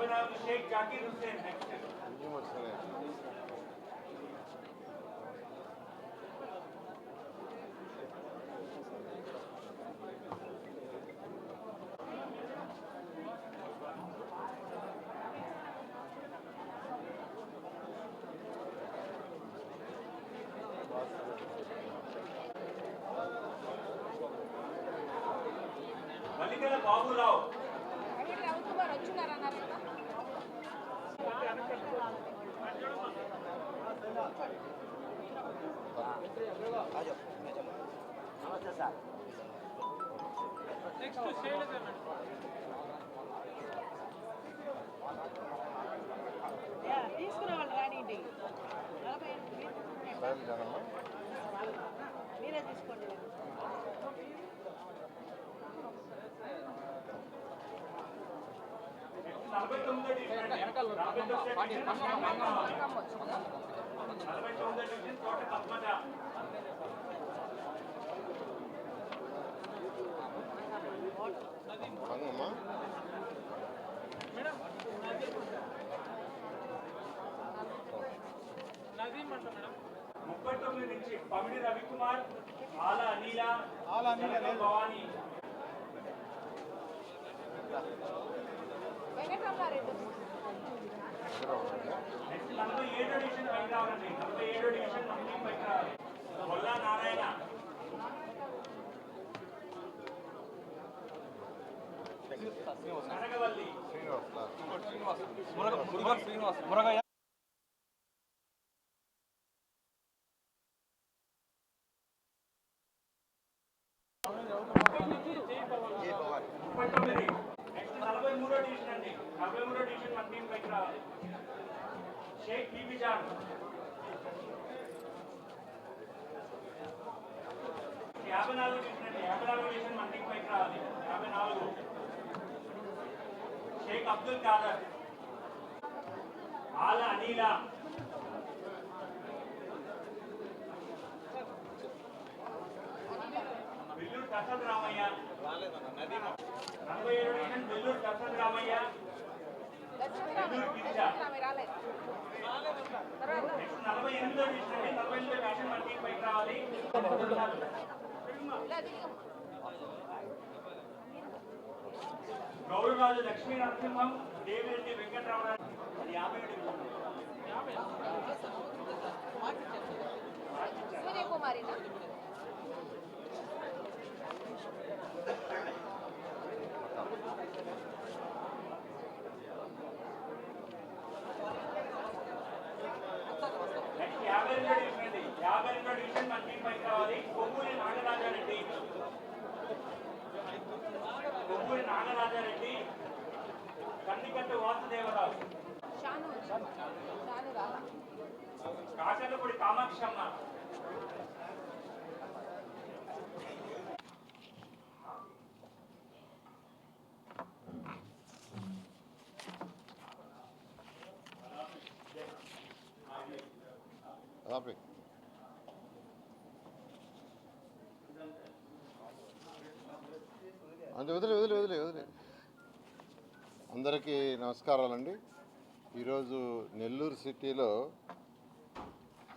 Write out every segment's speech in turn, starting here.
రాబినాథ్ Sheikh Zakir Hussain next మల్లికల Baburao next Sailaja madam తీసుకురావాలి రానిండి నలభై మీరే తీసుకోండి నలభై తొమ్మిదో డివిజన్ నలభై తొమ్మిదో డివిజన్ నలభై తొమ్మిదో డివిజన్ తోట పద్మజ మేడం నదీం నదీం అంట మేడం ముప్పై తొమ్మిది నుంచి పమిడి రవికుమార్ ఆల అనిల జనక భవాని. వెంకటరమణారెడ్డి. నెక్స్ట్ నలభై ఏడో డివిజన్ పైకి రావాలండి. నలభై ఏడో డివిజన్ నమ్మీ పైకి రావాలి. గొల్లా నారాయణ. కనగవల్లి ముప్పై తొమ్మిది నెక్స్ట్ నలభై మూడో డివిజన్ అండి నలభై మూడో డివిజన్ మన టీం పైకి రావాలి షేక్ బీబీ జాన్ యాభై నాలుగు డివిజన్ అండి యాభై నాలుగు డివిజన్ మన టీం పైకి రావాలి యాభై నాలుగు షేక్ అబ్దుల్ ఖాదర్ ఆల అనీలా వెల్లూరు ప్రసాద్ రామయ్య. నలభై ఏడు వెల్లూరు ప్రసాద్ రామయ్య. నలభై ఎనిమిదో డివిజన్ నలభై ఎనిమిదో డివిజన్ మన టీం పైకి రావాలి. రామరాజు లక్ష్మీ నరసింహం దేవిరెడ్డి వెంకటరామరాజు. అది యాభై డివిజన్ సూర్యకుమారినా నెక్స్ట్ యాభై రెండో డివిజన్ అండి యాభై రెండో డివిజన్ మన టీం పైకి రావాలి కొవ్వూరి నాగరాజారెడ్డి కొవ్వూరి నాగరాజారెడ్డి కందికట్టు వాసుదేవరావు షాను షాను రాలా కాకలపూడి కామాక్షమ్మ అంటే వదిలే వదిలే వదిలే వదిలే. అందరికీ నమస్కారాలండి. ఈరోజు నెల్లూరు సిటీలో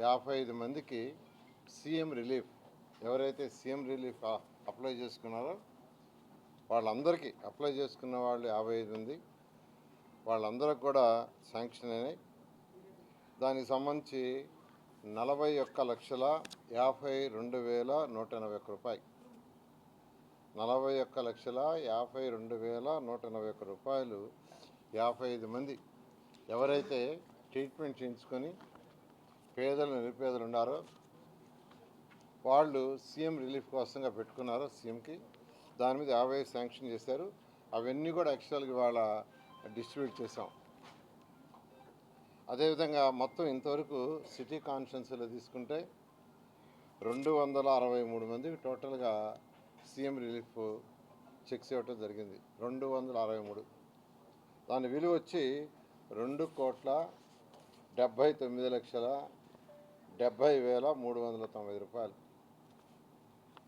యాభై ఐదు మందికి సీఎం రిలీఫ్ ఎవరైతే సీఎం రిలీఫ్ అప్లై చేసుకున్నారో వాళ్ళందరికీ అప్లై చేసుకున్న వాళ్ళు యాభై ఐదు మంది వాళ్ళందరికి కూడా శాంక్షన్ అయినాయి. దానికి సంబంధించి నలభై ఒక్క లక్షల యాభై రెండు వేల నూట ఎనభై ఒక్క రూపాయి. నలభై ఒక్క లక్షల యాభై రెండు వేల నూట ఎనభై ఒక్క రూపాయలు యాభై ఐదు మంది ఎవరైతే ట్రీట్మెంట్ చేయించుకొని పేదలు నిరుపేదలు ఉన్నారో వాళ్ళు సీఎం రిలీఫ్ కోసంగా పెట్టుకున్నారు సీఎంకి దాని మీద యాభై శాంక్షన్ చేశారు. అవన్నీ కూడా యాక్చువల్గా ఇవాళ డిస్ట్రిబ్యూట్ చేసాం అదేవిధంగా మొత్తం ఇంతవరకు సిటీ కాన్ఫరెన్స్లో తీసుకుంటే రెండు వందల అరవై మూడు మందికి టోటల్గా సీఎం రిలీఫ్ చెక్స్ ఇవ్వటం జరిగింది. రెండు వందల అరవై మూడు. దాని విలువ వచ్చి రెండు కోట్ల డెబ్భై తొమ్మిది లక్షల డెబ్భై వేల మూడు వందల తొంభై రూపాయలు.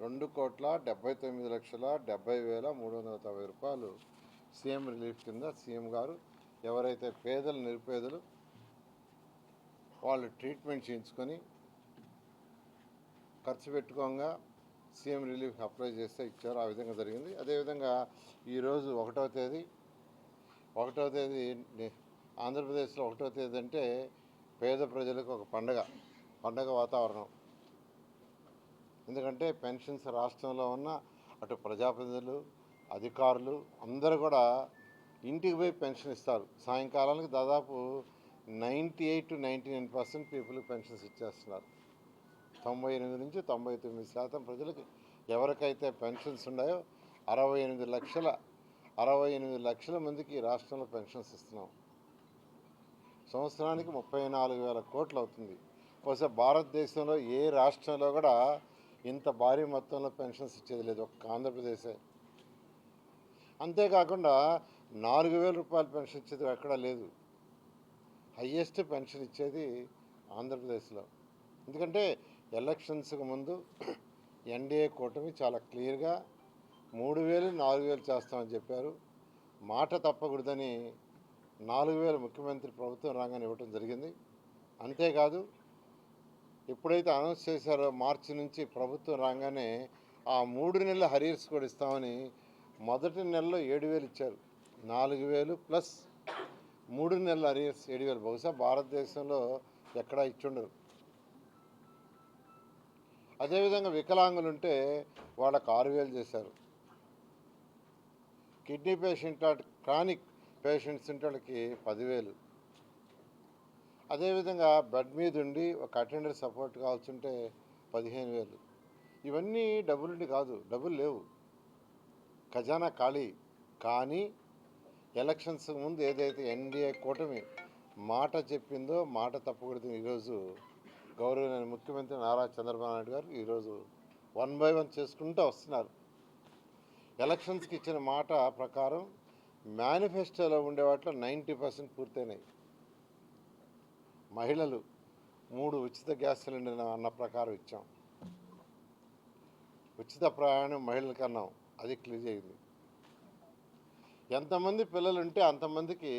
రెండు కోట్ల డెబ్బై తొమ్మిది లక్షల డెబ్బై వేల మూడు వందల తొంభై రూపాయలు సీఎం రిలీఫ్ కింద సీఎం గారు ఎవరైతే పేదలు నిరుపేదలు వాళ్ళు ట్రీట్మెంట్ చేయించుకొని ఖర్చు పెట్టుకోగా సీఎం రిలీఫ్ అప్లై చేస్తే ఇచ్చారు. ఆ విధంగా జరిగింది. అదేవిధంగా ఈరోజు ఒకటవ తేదీ ఒకటవ తేదీ ఆంధ్రప్రదేశ్లో ఒకటవ తేదీ అంటే పేద ప్రజలకు ఒక పండగ. పండగ వాతావరణం. ఎందుకంటే పెన్షన్స్ రాష్ట్రంలో ఉన్న అటు ప్రజాప్రతినిధులు అధికారులు అందరూ కూడా ఇంటికి పోయి పెన్షన్ ఇస్తారు. సాయంకాలానికి దాదాపు ninety eight to ninety nine percent people pensions ఇచ్చేస్తున్నారు. తొంభై ఎనిమిది నుంచి తొంభై తొమ్మిది శాతం ప్రజలకు ఎవరికైతే పెన్షన్స్ ఉన్నాయో అరవై ఎనిమిది లక్షల అరవై ఎనిమిది లక్షల మందికి రాష్ట్రంలో పెన్షన్స్ ఇస్తున్నాం. సంవత్సరానికి ముప్పై నాలుగు వేల కోట్లు అవుతుంది. బహుశా భారతదేశంలో ఏ రాష్ట్రంలో కూడా ఇంత భారీ మొత్తంలో పెన్షన్స్ ఇచ్చేది లేదు ఒక్క ఆంధ్రప్రదేశే. అంతేకాకుండా నాలుగు వేల రూపాయల పెన్షన్ ఇచ్చేది ఎక్కడా లేదు. హయ్యెస్ట్ పెన్షన్ ఇచ్చేది ఆంధ్రప్రదేశ్లో. ఎందుకంటే ఎలక్షన్స్కి ముందు ఎన్డీఏ కూటమి చాలా క్లియర్గా మూడు వేలు నాలుగు వేలు చేస్తామని చెప్పారు. మాట తప్పకూడదని నాలుగు వేల ముఖ్యమంత్రి ప్రభుత్వం రాగానే ఇవ్వటం జరిగింది. అంతేకాదు ఎప్పుడైతే అనౌన్స్ చేశారో మార్చి నుంచి ప్రభుత్వం రాగానే ఆ మూడు నెలల హరీర్స్ కూడా ఇస్తామని మొదటి నెలలో ఏడు వేలు ఇచ్చారు. నాలుగు వేలు ప్లస్ మూడు నెలల హరియర్స్ ఏడు వేలు. బహుశా భారతదేశంలో ఎక్కడా ఇచ్చుండరు. అదేవిధంగా వికలాంగులు ఉంటే వాళ్ళకు ఆరు వేలు చేశారు. కిడ్నీ పేషెంట్ క్రానిక్ పేషెంట్స్ ఉంటే వాళ్ళకి పదివేలు అదేవిధంగా బెడ్ మీద ఉండి ఒక అటెండర్ సపోర్ట్ కావాల్సి ఉంటే పదిహేను వేలు. ఇవన్నీ డబ్బులుండి కాదు డబ్బులు లేవు. ఖజానా ఖాళీ. కానీ ఎలక్షన్స్ ముందు ఏదైతే ఎన్డీఏ కూటమి మాట చెప్పిందో మాట తప్పకూడదు ఈరోజు గౌరవనీయ ముఖ్యమంత్రి నారా చంద్రబాబు నాయుడు గారు ఈరోజు వన్ బై వన్ చేసుకుంటూ వస్తున్నారు. ఎలక్షన్స్కి ఇచ్చిన మాట ప్రకారం మేనిఫెస్టోలో ఉండే వాటిలో నైంటీ పర్సెంట్ పూర్తయినాయి. మహిళలు మూడు ఉచిత గ్యాస్ సిలిండర్ అన్న ప్రకారం ఇచ్చాం. ఉచిత ప్రయాణం మహిళలకు అన్నాం అది క్లియర్ అయింది. ఎంతమంది పిల్లలు ఉంటే అంతమందికి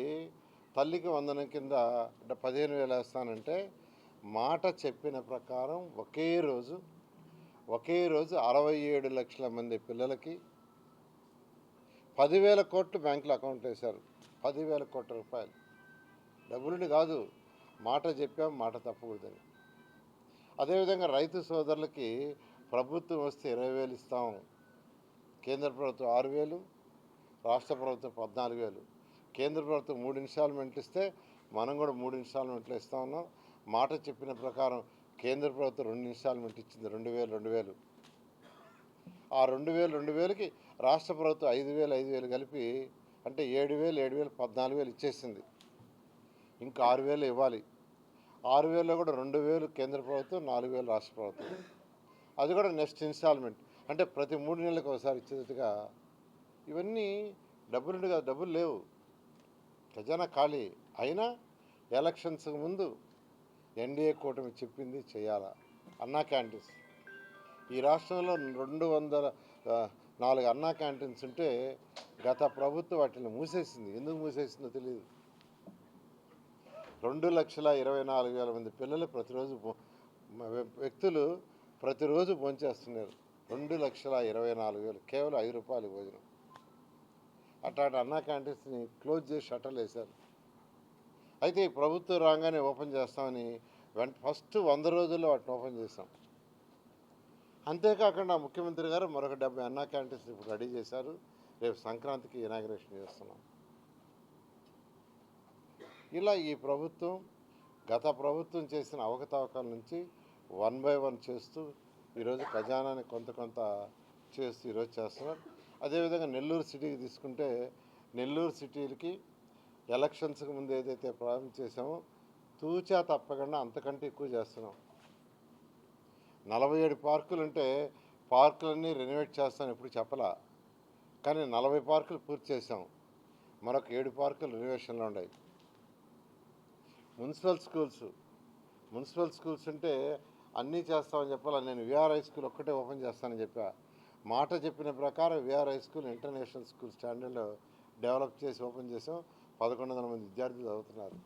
తల్లికి వందనం కింద అంటే పదిహేను వేలు వేస్తానంటే మాట చెప్పిన ప్రకారం ఒకే రోజు ఒకే రోజు అరవై ఏడు లక్షల మంది పిల్లలకి పదివేల కోట్లు బ్యాంకులో అకౌంట్ వేశారు. పదివేల కోట్ల రూపాయలు. డబ్బులుండి కాదు మాట చెప్పాం మాట తప్పకూడదని. అదేవిధంగా రైతు సోదరులకి ప్రభుత్వం వస్తే ఇరవై వేలు ఇస్తాం. కేంద్ర ప్రభుత్వం ఆరు వేలు రాష్ట్ర ప్రభుత్వం పద్నాలుగు వేలు. కేంద్ర ప్రభుత్వం మూడు ఇన్స్టాల్మెంట్లు ఇస్తే మనం కూడా మూడు ఇన్స్టాల్మెంట్లు ఇస్తా ఉన్నాం. మాట చెప్పిన ప్రకారం కేంద్ర ప్రభుత్వం రెండు ఇన్స్టాల్మెంట్ ఇచ్చింది రెండు వేలు రెండు వేలు. ఆ రెండు వేలు రెండు వేలకి రాష్ట్ర ప్రభుత్వం ఐదు వేలు ఐదు వేలు కలిపి అంటే ఏడు వేలు ఏడు వేలు పద్నాలుగు వేలు ఇచ్చేసింది. ఇంకా ఆరు వేలు ఇవ్వాలి. ఆరు వేలలో కూడా రెండు వేలు కేంద్ర ప్రభుత్వం నాలుగు వేలు రాష్ట్ర ప్రభుత్వం. అది కూడా నెక్స్ట్ ఇన్స్టాల్మెంట్. అంటే ప్రతి మూడు నెలలకు ఒకసారి ఇచ్చేటట్టుగా ఇవన్నీ డబ్బులుండి కదా డబ్బులు లేవు. ఖజానా ఖాళీ. అయినా ఎలక్షన్స్ ముందు ఎన్డీఏ కూటమి చెప్పింది చేయాలా? అన్నా క్యాంటీన్స్. ఈ రాష్ట్రంలో రెండు వందల నాలుగు అన్నా క్యాంటీన్స్ ఉంటే గత ప్రభుత్వం వాటిని మూసేసింది. ఎందుకు మూసేసిందో తెలియదు రెండు లక్షల ఇరవై నాలుగు వేల మంది పిల్లలు ప్రతిరోజు వ్యక్తులు ప్రతిరోజు భోంచేస్తున్నారు. రెండు లక్షల ఇరవై నాలుగు వేలు కేవలం ఐదు రూపాయలు భోజనం. అట్లాంటి అన్నా క్యాంటీన్స్ని క్లోజ్ చేసి షట్టర్లు వేశారు. అయితే ఈ ప్రభుత్వం రాగానే ఓపెన్ చేస్తామని వెంట ఫస్ట్ వంద రోజుల్లో వాటిని ఓపెన్ చేస్తాం అంతేకాకుండా ముఖ్యమంత్రి గారు మరొక డెబ్బై అన్నా క్యాంటీన్స్ ఇప్పుడు రెడీ చేశారు. రేపు సంక్రాంతికి ఇనాగ్రేషన్ చేస్తున్నాం. ఇలా ఈ ప్రభుత్వం గత ప్రభుత్వం చేసిన అవకతవకల నుంచి వన్ బై వన్ చేస్తూ ఈరోజు ఖజానాని కొంత కొంత చేస్తూ ఈరోజు చేస్తున్నారు. అదేవిధంగా నెల్లూరు సిటీకి తీసుకుంటే నెల్లూరు సిటీలకి ఎలక్షన్స్కి ముందు ఏదైతే ప్రారంభం చేసామో తూచా తప్పకుండా అంతకంటే ఎక్కువ చేస్తున్నాం. నలభై ఏడు పార్కులు ఉంటే పార్కులన్నీ రెనోవేట్ చేస్తాను ఎప్పుడు చెప్పలా. కానీ నలభై పార్కులు పూర్తి చేసాం మరొక ఏడు పార్కులు రెనోవేషన్లో ఉన్నాయి. Municipal schools. మున్సిపల్ స్కూల్స్ అంటే అన్నీ చేస్తామని చెప్పాలి? నేను విఆర్ హై స్కూల్ ఒక్కటే ఓపెన్ చేస్తానని చెప్పా. మాట చెప్పిన ప్రకారం VR high school international school స్టాండర్డ్లో develop చేసి ఓపెన్ చేసాం. పదకొండు వందల మంది విద్యార్థులు చదువుతున్నారు.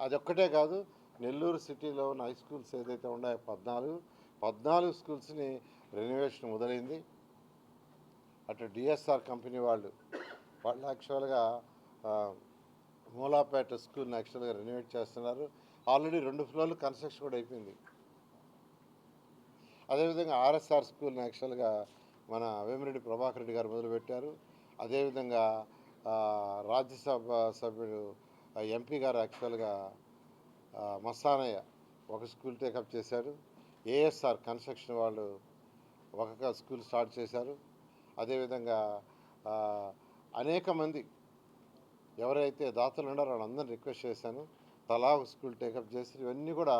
అదొక్కటే కాదు నెల్లూరు సిటీలో ఉన్న హై స్కూల్స్ ఏదైతే ఉన్నాయో పద్నాలుగు పద్నాలుగు స్కూల్స్ని రెనోవేషన్ మొదలైంది. అటు డిఎస్ఆర్ కంపెనీ వాళ్ళు. వాళ్ళు యాక్చువల్గా మూలాపేట స్కూల్ని యాక్చువల్గా రెనోవేట్ చేస్తున్నారు. ఆల్రెడీ రెండు ఫ్లోర్లు కన్స్ట్రక్షన్ కూడా అయిపోయింది. అదేవిధంగా ఆర్ఎస్ఆర్ స్కూల్ని యాక్చువల్గా మన వేమిరెడ్డి ప్రభాకర్ రెడ్డి గారు మొదలుపెట్టారు. అదేవిధంగా రాజ్యసభ సభ్యుడు ఎంపీ గారు యాక్చువల్గా మస్తానయ్య ఒక స్కూల్ టేకప్ చేశారు. ఏఎస్ఆర్ కన్స్ట్రక్షన్ వాళ్ళు ఒక స్కూల్ స్టార్ట్ చేశారు. అదేవిధంగా అనేక మంది ఎవరైతే దాతలు ఉన్నారో వాళ్ళందరినీ రిక్వెస్ట్ చేశాను. తలా స్కూల్ టేకప్ చేసి ఇవన్నీ కూడా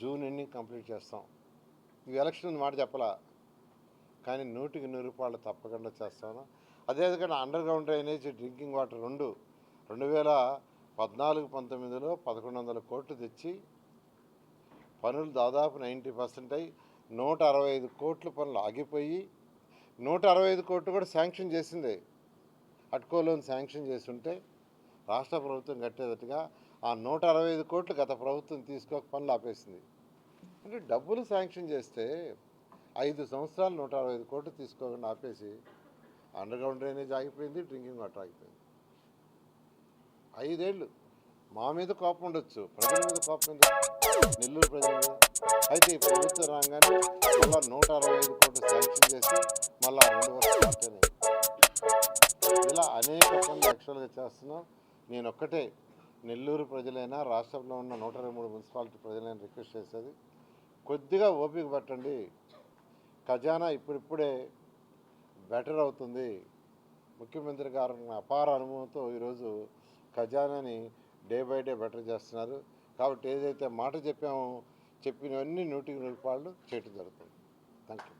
జూన్ ఎండింగ్ కంప్లీట్ చేస్తాం. ఇవి ఎలక్షన్ ఉంది మాట చెప్పలా? కానీ నూటికి నూరు రూపాయలు తప్పకుండా చేస్తాను అదేవిధంగా underground drainage drinking water రెండు రెండు వేల పద్నాలుగు పంతొమ్మిదిలో పదకొండు వందల కోట్లు తెచ్చి పనులు దాదాపు నైంటీ పర్సెంట్ అయి నూట అరవై ఐదు కోట్ల పనులు ఆగిపోయి నూట అరవై ఐదు కోట్లు కూడా శాంక్షన్ చేసిందే. అట్కో లోన్ శాంక్షన్ చేస్తుంటే రాష్ట్ర ప్రభుత్వం కట్టేటట్టుగా ఆ నూట అరవై ఐదు కోట్లు గత ప్రభుత్వం తీసుకోక పనులు ఆపేసింది. అంటే డబ్బులు శాంక్షన్ చేస్తే ఐదు సంవత్సరాలు నూట అరవై ఐదు కోట్లు తీసుకోకుండా ఆపేసి అండర్గ్రౌండ్ డ్రైనేజ్ ఆగిపోయింది డ్రింకింగ్ వాటర్ ఆగిపోయింది. ఐదేళ్ళు మా మీద కోపం ఉండొచ్చు ప్రజల మీద కోపం ఎందుకు? నెల్లూరు ప్రజల మీద. అయితే ఈ ప్రభుత్వం రాగానే మళ్ళీ నూట అరవై ఐదు కోట్లు శాంక్షన్ చేసి మళ్ళీ రెండు వర్షాలు ఇలా అనేక పనులు యాక్చువల్గా చేస్తున్నాం. నేను ఒక్కటే నెల్లూరు ప్రజలైనా రాష్ట్రంలో ఉన్న నూట ఇరవై మూడు మున్సిపాలిటీ ప్రజలైనా రిక్వెస్ట్ చేసేది కొద్దిగా ఓపిక పట్టండి. ఖజానా ఇప్పుడిప్పుడే బెటర్ అవుతుంది. ముఖ్యమంత్రి గారు అపార అనుభవంతో ఈరోజు ఖజానాని డే బై డే బెటర్ చేస్తున్నారు. కాబట్టి ఏదైతే మాట చెప్పామో చెప్పినవన్నీ నూటికి నూరు పాళ్ళు చేయటం జరుగుతుంది. Thank you